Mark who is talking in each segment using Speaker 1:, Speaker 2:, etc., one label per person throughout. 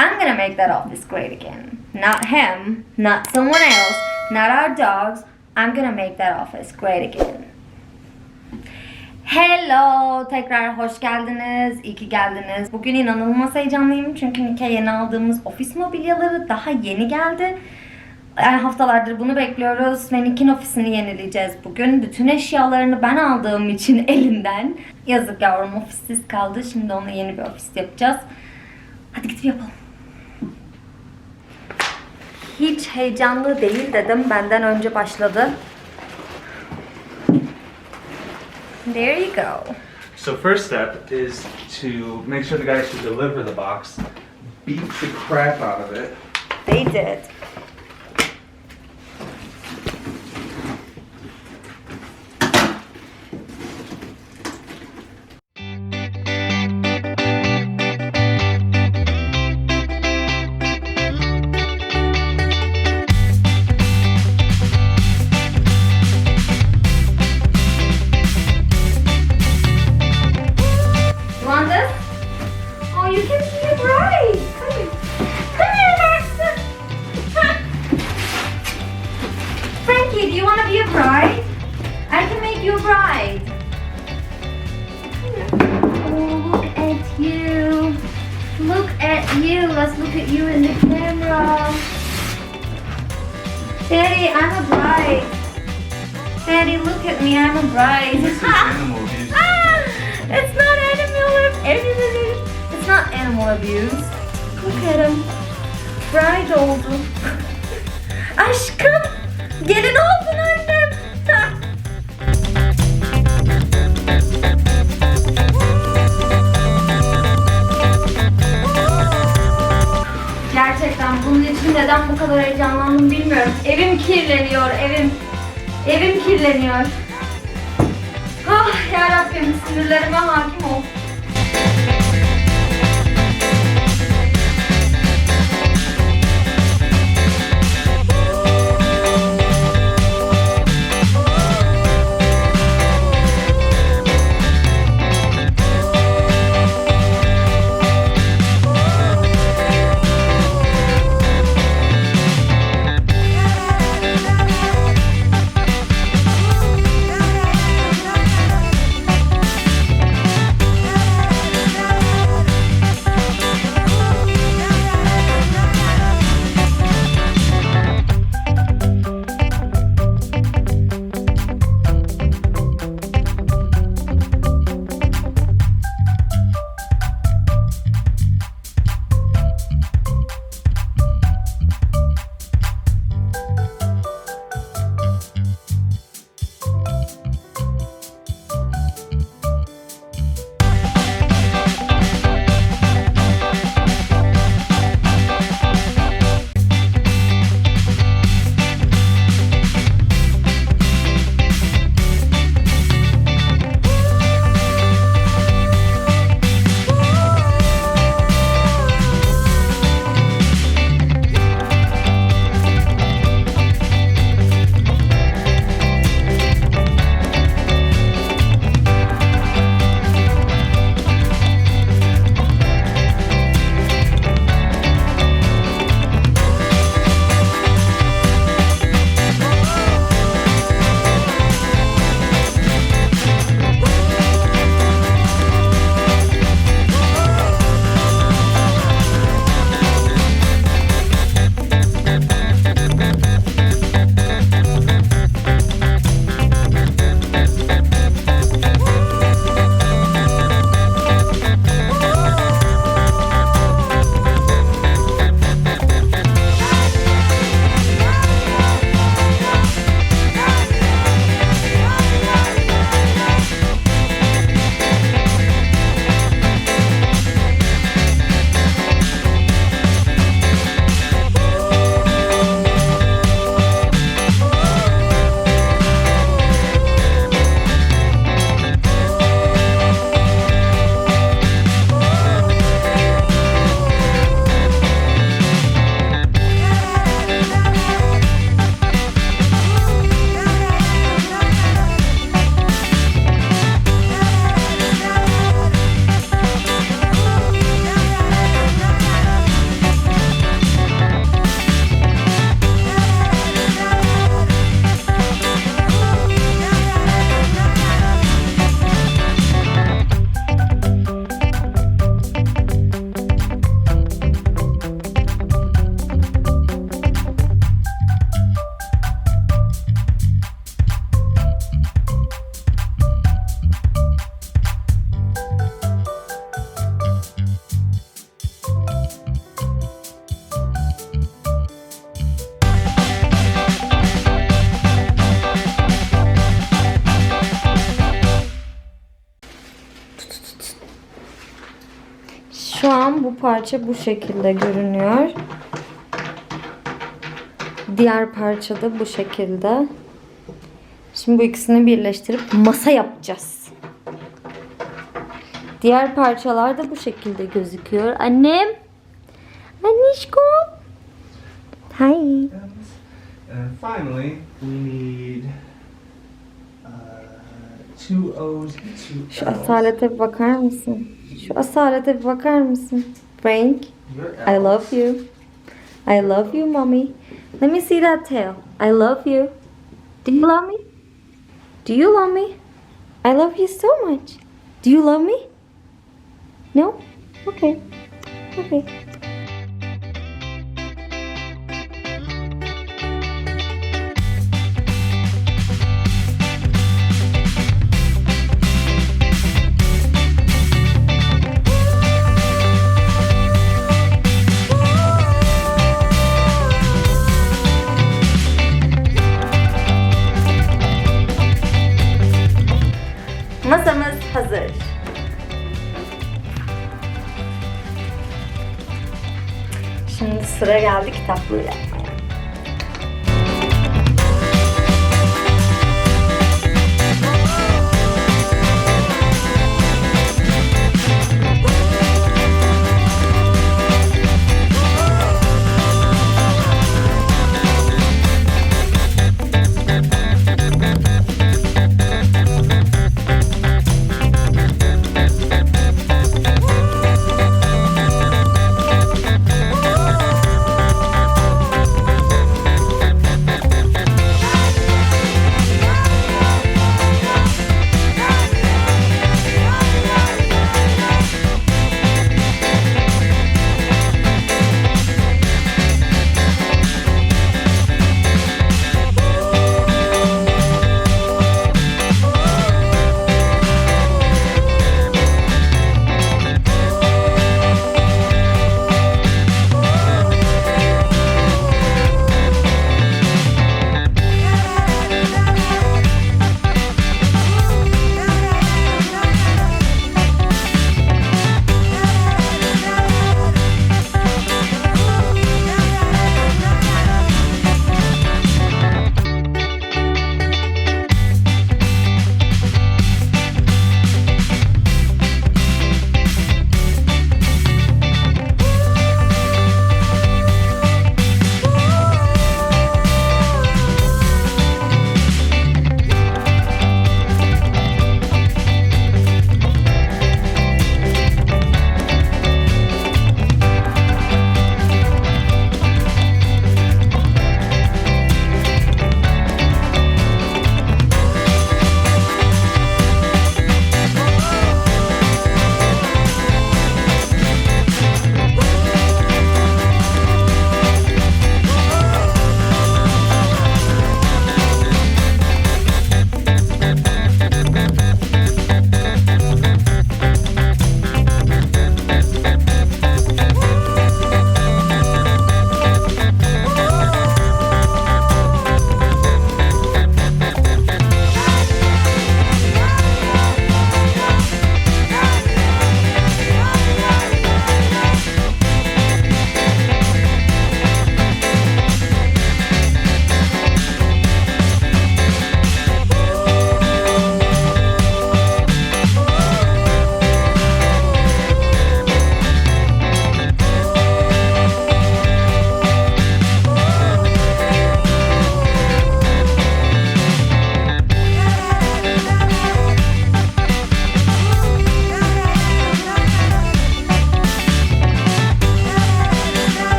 Speaker 1: I'm gonna make that office great again. Not him, not someone else, not our dogs. I'm gonna make that office great again. Hello, tekrar hoş geldiniz, iyi ki geldiniz. Bugün inanılmaz heyecanlıyım çünkü Nike yeni aldığımız ofis mobilyaları daha yeni geldi. Yani haftalardır bunu bekliyoruz ve Nick'in ofisini yenileyeceğiz bugün. Bütün eşyalarını ben aldığım için elinden. Yazık yavrum ofissiz kaldı. Şimdi ona yeni bir ofis yapacağız. Hadi gidip yapalım. Hiç heyecanlı değil dedim. Benden önce başladı. There you go.
Speaker 2: So first step is to make sure the guys who deliver the box beat the crap out of it.
Speaker 1: They did. You in the camera. Daddy, I'm a bride. Daddy, look at me. I'm a bride.
Speaker 2: This is animal abuse.
Speaker 1: Ah, it's not animal abuse. It's not animal abuse. Look at him. Bride oldum. Kirleniyor. Ah ya Rabbim sinirlerime hakim ol. Şu an bu parça bu şekilde görünüyor. Diğer parça da bu şekilde. Şimdi bu ikisini birleştirip masa yapacağız. Diğer parçalar da bu şekilde gözüküyor. Annem. Anişko. Hi.
Speaker 2: And finally, we need uh, two O's, two
Speaker 1: Şu
Speaker 2: L's.
Speaker 1: asalete bir bakar mısın? Şu asalete bir bakar mısın? Frank, I love you. I love you, mommy. Let me see that tail. I love you. Do you love me? Do you love me? I love you so much. Do you love me? No? Okay. Okay. Sıra geldi kitaplığı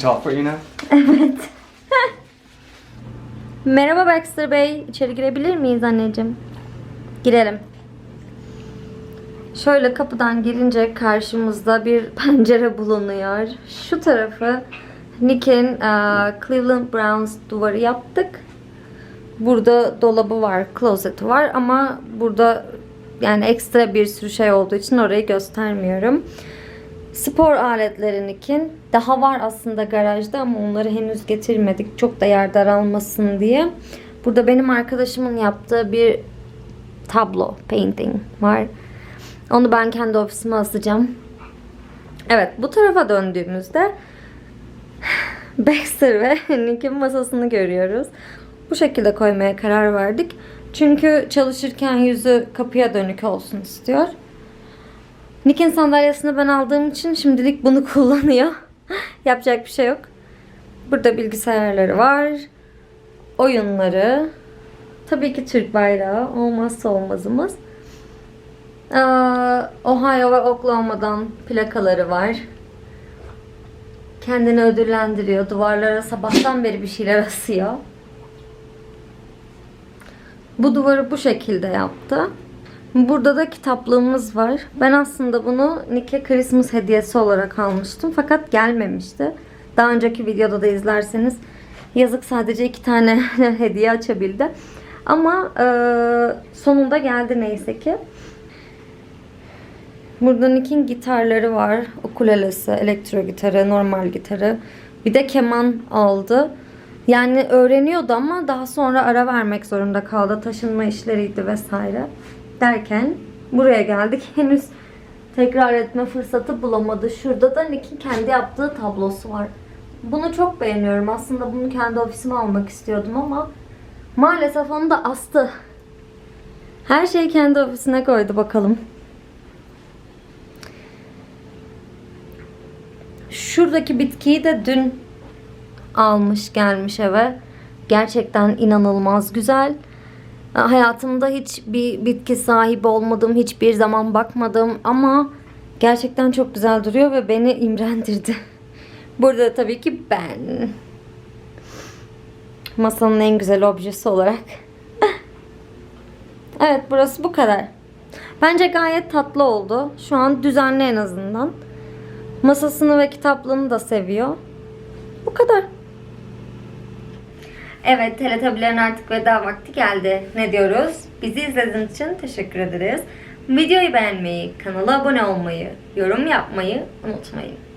Speaker 2: For you now?
Speaker 1: Evet. Merhaba Baxter Bey. İçeri girebilir miyiz anneciğim? Girelim. Şöyle kapıdan girince karşımızda bir pencere bulunuyor. Şu tarafı Nick'in e, Cleveland Browns duvarı yaptık. Burada dolabı var, klozeti var ama burada yani ekstra bir sürü şey olduğu için orayı göstermiyorum. Spor aletleri Nick'in. Daha var aslında garajda ama onları henüz getirmedik. Çok da yer daralmasın diye. Burada benim arkadaşımın yaptığı bir tablo, painting var. Onu ben kendi ofisime asacağım. Evet bu tarafa döndüğümüzde Baxter ve Nick'in masasını görüyoruz. Bu şekilde koymaya karar verdik. Çünkü çalışırken yüzü kapıya dönük olsun istiyor. Nick'in sandalyesini ben aldığım için şimdilik bunu kullanıyor. Yapacak bir şey yok. Burada bilgisayarları var. Oyunları. Tabii ki Türk bayrağı. Olmazsa olmazımız. Ee, Ohio ve Oklahoma'dan plakaları var. Kendini ödüllendiriyor. Duvarlara sabahtan beri bir şeyler asıyor. Bu duvarı bu şekilde yaptı. Burada da kitaplığımız var. Ben aslında bunu Nick'e Christmas hediyesi olarak almıştım. Fakat gelmemişti. Daha önceki videoda da izlerseniz yazık sadece iki tane hediye açabildi. Ama e, sonunda geldi neyse ki. Burada Nick'in gitarları var. Ukulelesi, elektro gitarı, normal gitarı. Bir de keman aldı. Yani öğreniyordu ama daha sonra ara vermek zorunda kaldı. Taşınma işleriydi vesaire. Derken buraya geldik. Henüz tekrar etme fırsatı bulamadı. Şurada da Nick'in kendi yaptığı tablosu var. Bunu çok beğeniyorum. Aslında bunu kendi ofisime almak istiyordum ama maalesef onu da astı. Her şeyi kendi ofisine koydu bakalım. Şuradaki bitkiyi de dün almış gelmiş eve. Gerçekten inanılmaz güzel. Hayatımda hiç bir bitki sahibi olmadım. Hiçbir zaman bakmadım ama gerçekten çok güzel duruyor ve beni imrendirdi. Burada tabii ki ben. Masanın en güzel objesi olarak. evet burası bu kadar. Bence gayet tatlı oldu. Şu an düzenli en azından. Masasını ve kitaplığını da seviyor. Bu kadar. Evet, Teletabilerin artık veda vakti geldi. Ne diyoruz? Bizi izlediğiniz için teşekkür ederiz. Videoyu beğenmeyi, kanala abone olmayı, yorum yapmayı unutmayın.